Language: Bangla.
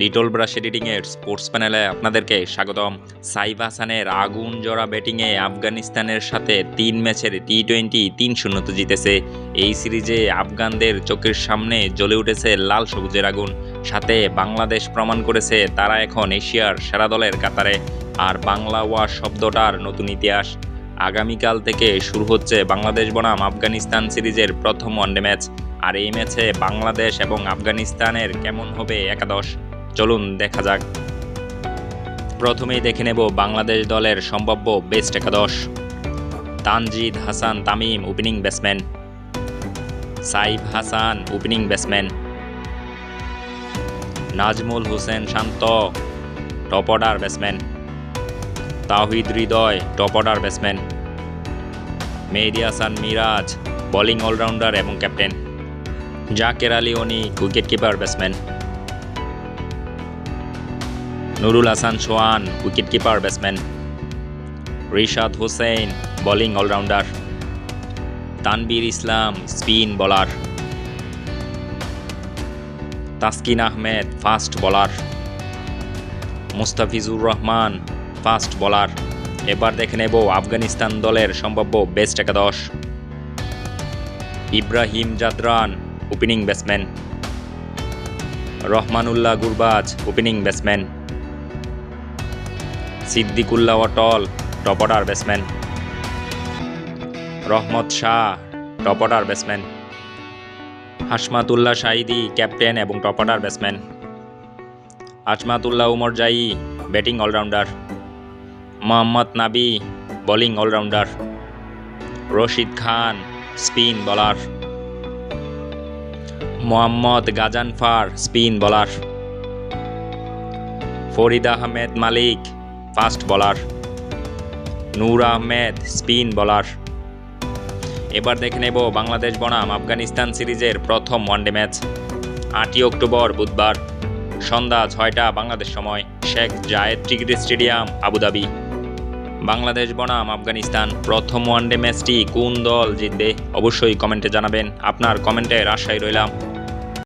লিটল ব্রাশ এডিটিংয়ের স্পোর্টস প্যানেলে আপনাদেরকে স্বাগতম। সাইফ হাসানের আগুন জোড়া ব্যাটিংয়ে আফগানিস্তানের সাথে তিন ম্যাচের টি টোয়েন্টি তিন শূন্যতে জিতেছে। এই সিরিজে আফগানদের চোখের সামনে জ্বলে উঠেছে লাল সবুজের আগুন। সাথে বাংলাদেশ প্রমাণ করেছে তারা এখন এশিয়ার সেরা দলের কাতারে। আর বাংলা ওয়া শব্দটার নতুন ইতিহাস। আগামীকাল থেকে শুরু হচ্ছে বাংলাদেশ বনাম আফগানিস্তান সিরিজের প্রথম ওয়ানডে ম্যাচ আর এই ম্যাচে বাংলাদেশ এবং আফগানিস্তানের কেমন হবে একাদশ? চলুন দেখা যাক। প্রথমেই দেখে নেব বাংলাদেশ দলের সম্ভাব্য বেস্ট একাদশ। Tanzid Hasan Tamim opening batsman Saif Hasan opening batsman Najmul Hossain Shanto top order batsman Towhid Hridoy top order batsman Mehedi Hasan Miraz bowling allrounder এবং captain Jaker Ali Anik wicket keeper batsman Nurul Hasan Sohan wicket keeper batsman Rishad Hossain, bowling allrounder Tanvir Islam, spin bowler Taskin Ahmed, fast bowler Mustafizur Rahman, fast bowler. এবার দেখে নেব আফগানিস্তান দলের সম্ভাব্য বেস্ট একাদশ। Ibrahim Zadran, opening batsman. Rahmanullah Gurbaz, opening batsman. Sediqullah Atal top order batsman Rahmat Shah top order batsman Hashmatullah Shahidi captain এবং top order batsman Azmatullah Omarzai batting allrounder Mohammad Nabi bowling allrounder Rashid Khan spin bowler Mohammad Ghazanfar spin bowler Fareed Ahmad Malik fast bowler, Noor Ahmad spin bowler. এবার দেখে নেব বাংলাদেশ বনাম আফগানিস্তান সিরিজের প্রথম ওয়ানডে ম্যাচ। আটই অক্টোবর বুধবার, সন্ধ্যা ছয়টা বাংলাদেশ সময়, Sheikh Zayed cricket stadium, Abu Dhabi. Bangladesh বনাম আফগানিস্তান প্রথম ওয়ানডে ম্যাচটি কোন দল জিতবে অবশ্যই কমেন্টে জানাবেন। আপনার কমেন্টের আশায় রইলাম।